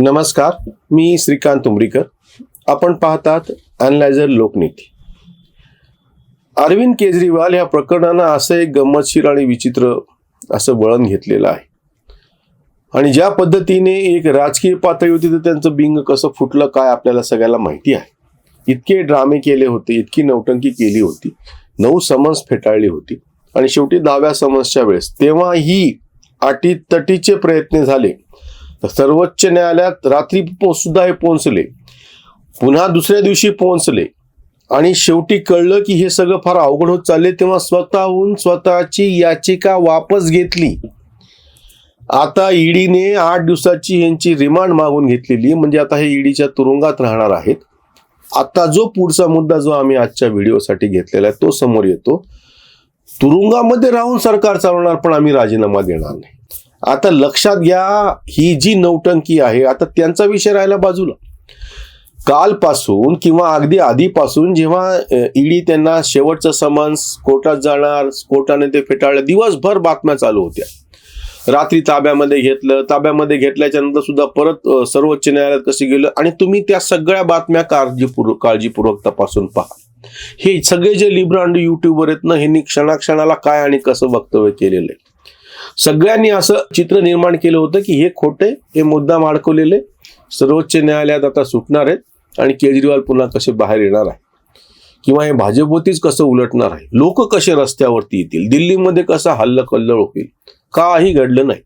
नमस्कार मी श्रीकांत उमरीकर. आपण पाहतात अनलायझर लोकनीती. अरविंद केजरीवाल या प्रकरणानं असं एक गंमतशीर आणि विचित्र असं वळण घेतलेलं आहे. आणि ज्या पद्धतीने एक राजकीय पातळी होती तर त्यांचं बिंग कसं फुटलं काय आपल्याला सगळ्याला माहिती आहे. इतके ड्रामे केले होते इतकी नौटंकी केली होती. नऊ समन्स फेटाळली होती. आणि शेवटी दहाव्या समन्सच्या वेळेस तेव्हा ही अटीतटीचे प्रयत्न झाले. तर सर्वोच्च न्यायालयात रात्री सुद्धा हे पोहोचले. पुन्हा दुसऱ्या दिवशी पोहोचले. आणि शेवटी कळलं की हे सगळं फार अवघड होत चालले तेव्हा स्वतःहून स्वतःची याचिका वापस घेतली. आता ईडीने आठ दिवसाची यांची रिमांड मागून घेतलेली म्हणजे आता हे ईडीच्या तुरुंगात राहणार आहेत. आता जो पुढचा मुद्दा जो आम्ही आजच्या व्हिडिओसाठी घेतलेला आहे तो समोर येतो. तुरुंगामध्ये राहून सरकार चालवणार पण आम्ही राजीनामा देणार नाही. आता लक्षात घ्या ही जी नौटंकी आहे आता त्यांचा विषय राहिला बाजूला. कालपासून किंवा अगदी आधीपासून जेव्हा ईडी त्यांना शेवटचं समन्स कोर्टात जाणार कोर्टाने ते फेटाळलं दिवसभर बातम्या चालू होत्या. रात्री ताब्यामध्ये घेतलं ताब्यामध्ये घेतल्याच्या नंतर सुद्धा परत सर्वोच्च न्यायालयात कसे गेलं आणि तुम्ही त्या सगळ्या बातम्या काळजीपूर्वक काळजीपूर्वक तपासून पहा. हे सगळे जे लिब्रांड युट्यूबर आहेत ना हे क्षणाक्षणाला काय आणि कसं वक्तव्य केलेलं आहे? सगळ्यांनी असं चित्र निर्माण केलं होतं की हे खोटे हे मुद्दाम अडकवलेले सर्वोच्च न्यायालयात आता सुटणार आहेत आणि केजरीवाल पुन्हा कसे बाहेर येणार आहे? किंवा हे भाजपवरतीच कसं उलटणार आहे? लोक कसे रस्त्यावरती येतील? दिल्लीमध्ये कसा हल्ल कल्लोळ होईल? काही घडलं नाही.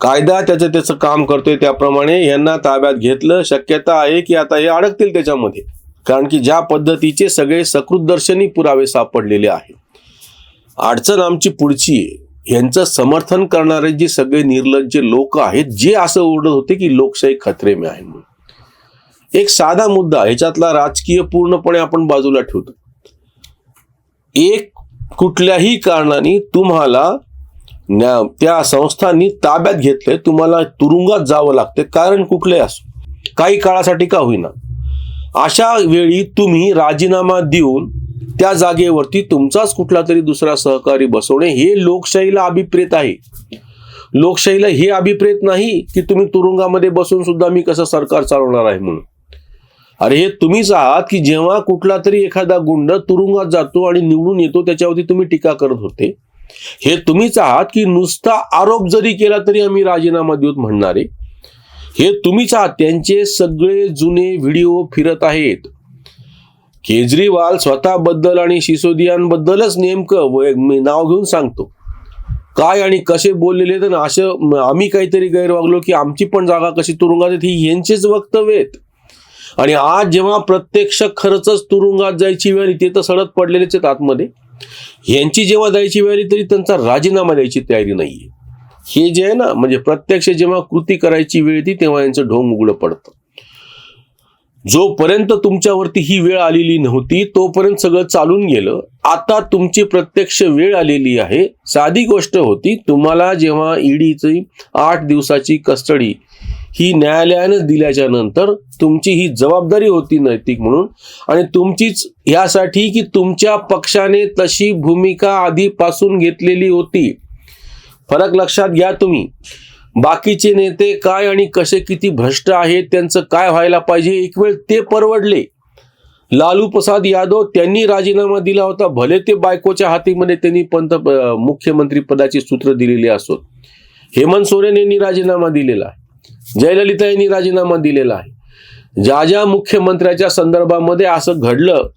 कायदा त्याचं त्याचं काम करतोय त्याप्रमाणे यांना ताब्यात घेतलं. शक्यता आहे की आता हे अडकतील त्याच्यामध्ये. कारण की ज्या पद्धतीचे सगळे सकृतदर्शनी पुरावे सापडलेले आहेत. अडचण आमची पुढची आहे. यांचं समर्थन करणारे जे सगळे निर्लज्ज लोक आहेत जे असं ओरडत होते की लोकशाही खतरे में आहे म्हणून. एक साधा मुद्दा ह्याच्यातला राजकीय पूर्णपणे आपण बाजूला ठेवतो. एक कुठल्याही कारणाने तुम्हाला न्या- त्या संस्थांनी ताब्यात घेतले तुम्हाला तुरुंगात जावं लागते कारण कुठले असो. काही काळासाठी का होईना. अशा वेळी तुम्ही राजीनामा देऊन त्या जागेवरती तुमचाच कुठला तरी दुसरा सहकारी बसवणे हे लोकशाहीला अभिप्रेत आहे. लोकशाहीला हे अभिप्रेत नाही की तुम्ही तुरुंगामध्ये बसून सुद्धा मी कसं सरकार चालवणार आहे म्हणून. अरे हे तुम्हीच आहात की जेव्हा कुठला तरी एखादा गुंड तुरुंगात जातो आणि निवडून येतो त्याच्यावरती तुम्ही टीका करत होते. हे तुम्हीच आहात की नुसता आरोप जरी केला तरी आम्ही राजीनामा देऊत म्हणणारे. हे तुम्हीच आहात त्यांचे सगळे जुने व्हिडिओ फिरत आहेत. केजरीवाल स्वतःबद्दल आणि सिसोदियांबद्दलच नेमकं व- मी नाव घेऊन सांगतो. काय आणि कसे बोललेले तर असं आम्ही काहीतरी गैरवागलो की आमची पण जागा कशी तुरुंगात येत ही यांचेच वक्तव्य आहेत. आणि आज जेव्हा प्रत्यक्ष खरंच तुरुंगात जायची वेळ आली, ते तर सडत पडलेलेच आहेत आतमध्ये. यांची जेव्हा जायची वेळ आली तरी त्यांचा राजीनामा द्यायची तयारी नाहीये. हे जे आहे ना म्हणजे प्रत्यक्ष जेव्हा कृती करायची वेळ येते तेव्हा यांचं ढोंग उघडं पडतं. जोपर्यंत तुमच्यावरती ही वेळ आलेली नव्हती तोपर्यंत सगळं चालून गेलं. आता तुमची प्रत्यक्ष वेळ आलेली आहे. साधी गोष्ट होती तुम्हाला जेव्हा ईडीची आठ दिवसाची कस्टडी ही न्यायालयानं दिल्याच्या नंतर तुमची ही जबाबदारी होती नैतिक म्हणून. आणि तुमचीच यासाठी की तुमच्या पक्षाने तशी भूमिका आधीपासून घेतलेली होती. फरक लक्षात घ्या तुम्ही. बाकीचे नेते काय आणि कसे किती भ्रष्ट आहेत त्यांचं काय व्हायला पाहिजे एक वेळ ते परवडले. लालू प्रसाद यादव त्यांनी राजीनामा दिला होता भले ते बायकोच्या हातीमध्ये त्यांनी पंत मुख्यमंत्री पदाची सूत्र दिलेली असोत. हेमंत सोरेन यांनी राजीनामा दिलेला आहे. जयललिता यांनी राजीनामा दिलेला आहे. ज्या ज्या मुख्यमंत्र्याच्या संदर्भामध्ये असं घडलं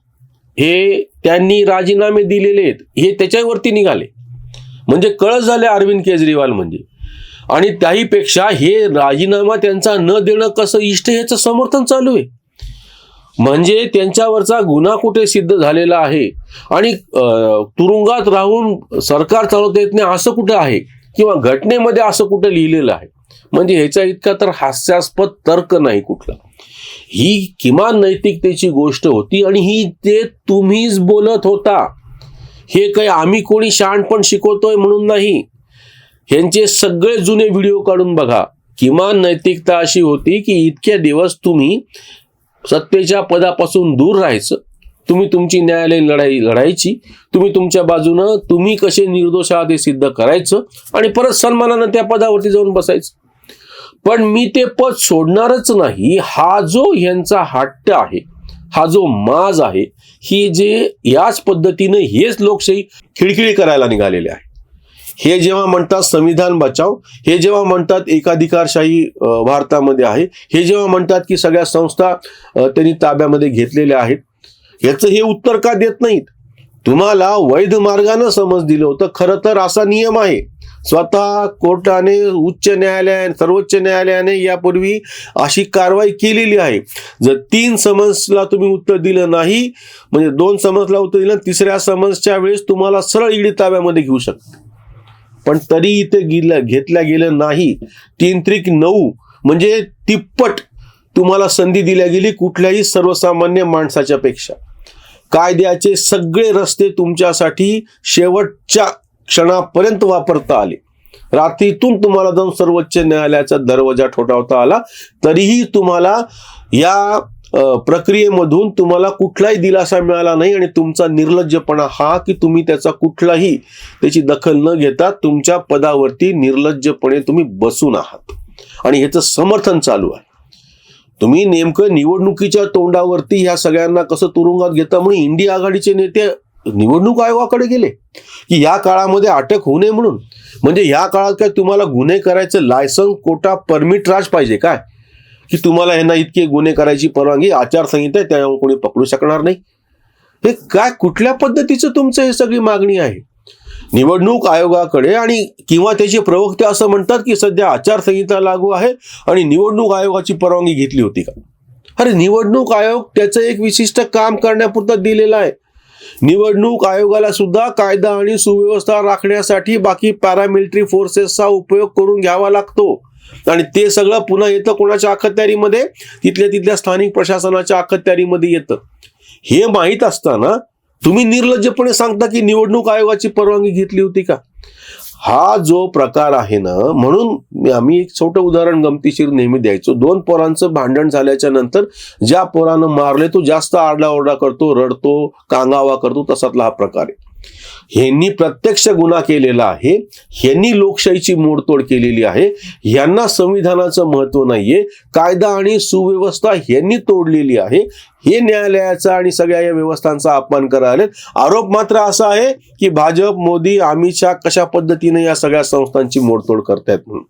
हे त्यांनी राजीनामे दिलेले आहेत हे त्याच्यावरती निघाले. म्हणजे कळस झाले अरविंद केजरीवाल म्हणजे. आणि त्याहीपेक्षा हे राजीनामा त्यांचा न देणं कसं इष्ट याचं समर्थन चालू आहे. म्हणजे त्यांच्यावरचा गुन्हा कुठे सिद्ध झालेला आहे आणि तुरुंगात राहून सरकार चालवता येत नाही असं कुठं आहे? किंवा घटनेमध्ये असं कुठं लिहिलेलं आहे? म्हणजे ह्याचा इतका तर हास्यास्पद तर्क नाही कुठला. ही किमान नैतिकतेची गोष्ट होती आणि ही ते तुम्हीच बोलत होता. हे काही आम्ही कोणी शहाणपण शिकवतोय म्हणून नाही. ह्यांचे सगळे जुने व्हिडिओ काढून बघा. किमान नैतिकता अशी होती की इतक्या दिवस तुम्ही सत्तेच्या पदापासून दूर राहायचं. तुम्ही तुमची न्यायालयीन लढाई लढायची. तुम्ही तुमच्या बाजूनं तुम्ही कसे निर्दोष आहात हे सिद्ध करायचं आणि परत सन्मानानं त्या पदावरती जाऊन बसायचं. पण मी ते पद सोडणारच नाही. हा जो यांचा हट्ट आहे हा जो माज आहे ही जे याच पद्धतीने हेच लोकशाही खिळखिळी करायला निघालेले आहे. हे जेव्हा म्हणतात संविधान बचाव हे जेव्हा म्हणतात एकाधिकारशाही भारतामध्ये आहे हे जेव्हा म्हणतात की सगळ्या संस्था त्यांनी ताब्यामध्ये घेतलेल्या आहेत याचं हे उत्तर का देत नाहीत? तुम्हाला वैध मार्गानं समज दिलं होतं खरं तर असा नियम आहे. स्वतः कोर्टाने उच्च न्यायालयाने सर्वोच्च न्यायालयाने यापूर्वी अशी कारवाई केलेली आहे. जर तीन समन्सला तुम्ही उत्तर दिलं नाही म्हणजे दोन समन्सला उत्तर दिलं तिसऱ्या समन्सच्या वेळेस तुम्हाला सरळ ईडी ताब्यामध्ये घेऊ शकते. पण तरी इथे गेलं घेतल्या गेलं नाही. तीन त्रिक नऊ म्हणजे तिप्पट तुम्हाला संधी दिल्या गेली कुठल्याही सर्वसामान्य माणसाच्या पेक्षा. कायद्याचे सगळे रस्ते तुमच्यासाठी शेवटच्या क्षणापर्यंत वापरता आले. रात्रीतून तुम्हाला जाऊन सर्वोच्च न्यायालयाचा दरवाजा ठोठावता आला तरीही तुम्हाला या प्रक्रियेमधून तुम्हाला कुठलाही दिलासा मिळाला नाही आणि तुमचा निर्लज्जपणा हा की तुम्ही त्याचा कुठलाही त्याची दखल न घेता तुमच्या पदावरती निर्लज्जपणे तुम्ही बसून आहात. आणि ह्याचं समर्थन चालू आहे. तुम्ही नेमकं निवडणुकीच्या तोंडावरती ह्या सगळ्यांना कसं तुरुंगात घेता म्हणून इंडिया आघाडीचे नेते निवडणूक आयोगाकडे गेले. की या काळामध्ये अटक होऊ नये म्हणून. म्हणजे या काळात काय तुम्हाला गुन्हे करायचं लायसन्स कोटा परमिट राज पाहिजे काय? की तुम्हाला यांना इतके गुन्हे करायची परवानगी आचारसंहिता आहे त्यामुळे कोणी पकडू शकणार नाही. हे काय कुठल्या पद्धतीचं तुमचं हे सगळी मागणी आहे? निवडणूक आयोगाकडे आणि किंवा त्याचे प्रवक्ते असं म्हणतात की सध्या आचारसंहिता लागू आहे आणि निवडणूक आयोगाची परवानगी घेतली होती का? अरे निवडणूक आयोग त्याचं एक विशिष्ट काम करण्यापुरता दिलेलं आहे. निवडणूक आयोगाला सुद्धा कायदा आणि सुव्यवस्था राखण्यासाठी बाकी पॅरामिलिटरी फोर्सेसचा उपयोग करून घ्यावा लागतो. आणि ते सगळं पुन्हा येतं कोणाच्या अखत्यारीमध्ये? तिथल्या तिथल्या स्थानिक प्रशासनाच्या अखत्यारीमध्ये येतं. हे माहीत असताना तुम्ही निर्लज्जपणे सांगता की निवडणूक आयोगाची परवानगी घेतली होती का? हा जो प्रकार आहे ना म्हणून आम्ही एक छोटं उदाहरण गमतीशीर नेहमी द्यायचो. दोन पोरांचं भांडण झाल्याच्यानंतर ज्या पोरानं मारले तो जास्त आरडाओरडा करतो रडतो कांगावा करतो तसातला हा प्रकार आहे. ह्यांनी प्रत्यक्ष गुन्हा केलेला आहे. ह्यांनी लोकशाहीची मोडतोड केलेली आहे. यांना संविधानाचं महत्त्व नाहीये. कायदा आणि सुव्यवस्था ह्यांनी तोडलेली आहे. हे न्यायालयाचा आणि सगळ्या या व्यवस्थांचा अपमान करायला आरोप मात्र असा आहे की भाजप मोदी अमित शहा कशा पद्धतीने या सगळ्या संस्थांची मोडतोड करतायत म्हणून.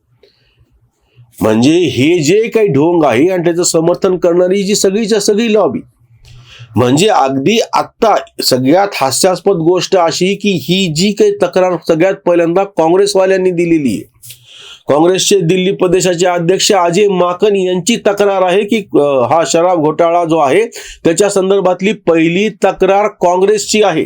म्हणजे हे जे काही ढोंग आहे आणि त्याचं समर्थन करणारी जी सगळीच्या सगळी लॉबी म्हणजे अगदी आत्ता सगळ्यात हास्यास्पद गोष्ट अशी की ही जी काही तक्रार सगळ्यात पहिल्यांदा काँग्रेसवाल्यांनी दिलेली आहे. काँग्रेसचे दिल्ली प्रदेशाचे अध्यक्ष अजय माकन यांची तक्रार आहे की हा शराब घोटाळा जो आहे त्याच्या संदर्भातली पहिली तक्रार काँग्रेसची आहे.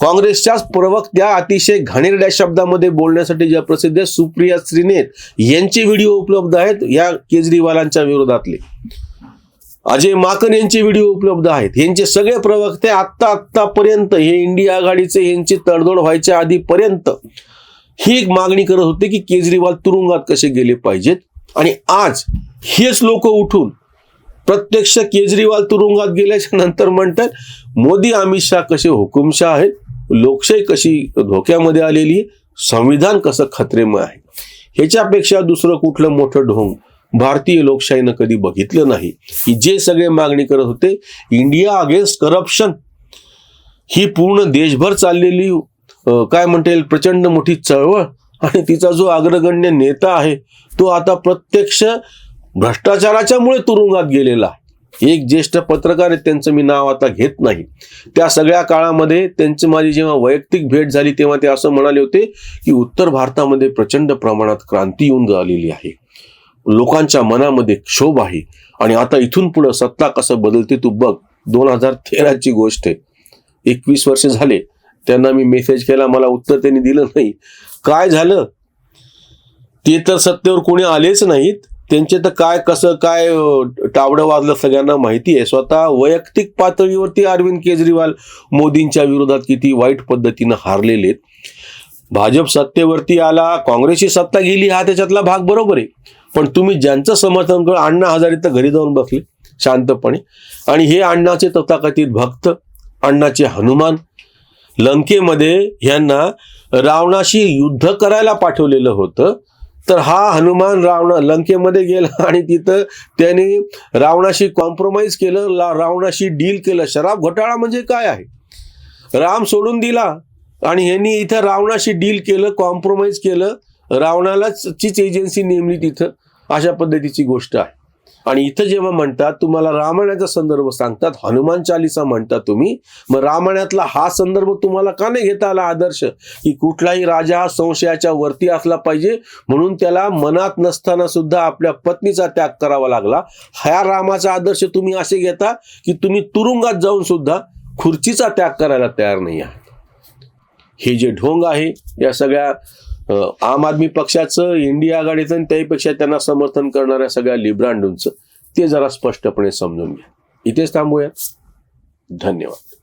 काँग्रेसच्याच प्रवक्त्या अतिशय घाणेरड्या शब्दामध्ये बोलण्यासाठी ज्या प्रसिद्ध सुप्रिया श्रीनेत यांचे व्हिडिओ उपलब्ध आहेत या केजरीवालांच्या विरोधातले. अजय माकन यांचे व्हिडिओ उपलब्ध आहेत. यांचे सगळे प्रवक्ते आत्ता आत्तापर्यंत हे इंडिया आघाडीचे यांची तडजोड व्हायच्या आधीपर्यंत ही एक मागणी करत होते की केजरीवाल तुरुंगात कसे गेले पाहिजेत. आणि आज हेच लोक उठून प्रत्यक्ष केजरीवाल तुरुंगात गेल्याच्यानंतर म्हणतात मोदी अमित शाह कसे हुकुमशाह आहेत? लोकशाही कशी धोक्यामध्ये आलेली आहे, संविधान कसं खत्रेमय आहे? ह्याच्यापेक्षा दुसरं कुठलं मोठं ढोंग भारतीय लोकशाहीनं कधी बघितलं नाही. की जे सगळे मागणी करत होते इंडिया अगेन्स्ट करप्शन ही पूर्ण देशभर चाललेली काय म्हणता येईल प्रचंड मोठी चळवळ आणि तिचा जो अग्रगण्य नेता आहे तो आता प्रत्यक्ष भ्रष्टाचाराच्यामुळे तुरुंगात गेलेला एक ज्येष्ठ पत्रकार आहे त्यांचं मी नाव आता घेत नाही. त्या सगळ्या काळामध्ये त्यांची माझी जेव्हा वैयक्तिक भेट झाली तेव्हा ते असं म्हणाले होते की उत्तर भारतामध्ये प्रचंड प्रमाणात क्रांती येऊन झालेली आहे. लोकांच्या मनामध्ये क्षोभ आहे. आणि आता इथून पुढं सत्ता कसं बदलते तू बघ. दोन हजार तेराची गोष्ट आहे. एकवीस वर्ष झाले. त्यांना मी मेसेज केला मला उत्तर त्यांनी दिलं नाही. काय झालं? ते तर सत्तेवर कोणी आलेच नाहीत. त्यांचे तर काय कसं काय टावडं वाजलं सगळ्यांना माहिती आहे. स्वतः वैयक्तिक पातळीवरती अरविंद केजरीवाल मोदींच्या विरोधात किती वाईट पद्धतीनं हारलेले आहेत. भाजप सत्तेवरती आला काँग्रेसची सत्ता गेली हा त्याच्यातला भाग बरोबर आहे. पण तुम्ही ज्यांचं समर्थन करून अण्णा हजारे तर घरी जाऊन बसले शांतपणे. आणि हे अण्णाचे तथाकथित भक्त अण्णाचे हनुमान लंकेमध्ये ह्यांना रावणाशी युद्ध करायला पाठवलेलं होतं. तर हा हनुमान रावण लंकेमध्ये गेला आणि तिथं त्याने रावणाशी कॉम्प्रोमाइज केलं ला- रावणाशी डील केलं. शराब घोटाळा म्हणजे काय आहे? राम सोडून दिला आणि ह्यांनी इथं रावणाशी डील केलं कॉम्प्रोमाइज केलं. रावणालाच चीच एजन्सी नेमली तिथं. अशा पद्धतीची गोष्ट आहे. आणि इथं जेव्हा म्हणतात तुम्हाला रामायणाचा संदर्भ सांगतात हनुमान चालिसा म्हणतात तुम्ही मग रामायणातला हा संदर्भ तुम्हाला का नाही घेता आला आदर्श? की कुठलाही राजा हा संशयाच्या वरती असला पाहिजे म्हणून त्याला मनात नसताना सुद्धा आपल्या पत्नीचा त्याग करावा लागला. ह्या रामाचा आदर्श तुम्ही असे घेता की तुम्ही तुरुंगात जाऊन सुद्धा खुर्चीचा त्याग करायला तयार नाही आहात. हे जे ढोंग आहे या सगळ्या आम आदमी पक्षाचं इंडिया आघाडीचं आणि त्याहीपेक्षा त्यांना समर्थन करणाऱ्या सगळ्या लिब्रांडूंचं ते जरा स्पष्टपणे समजून घ्या. इथेच थांबूया. धन्यवाद.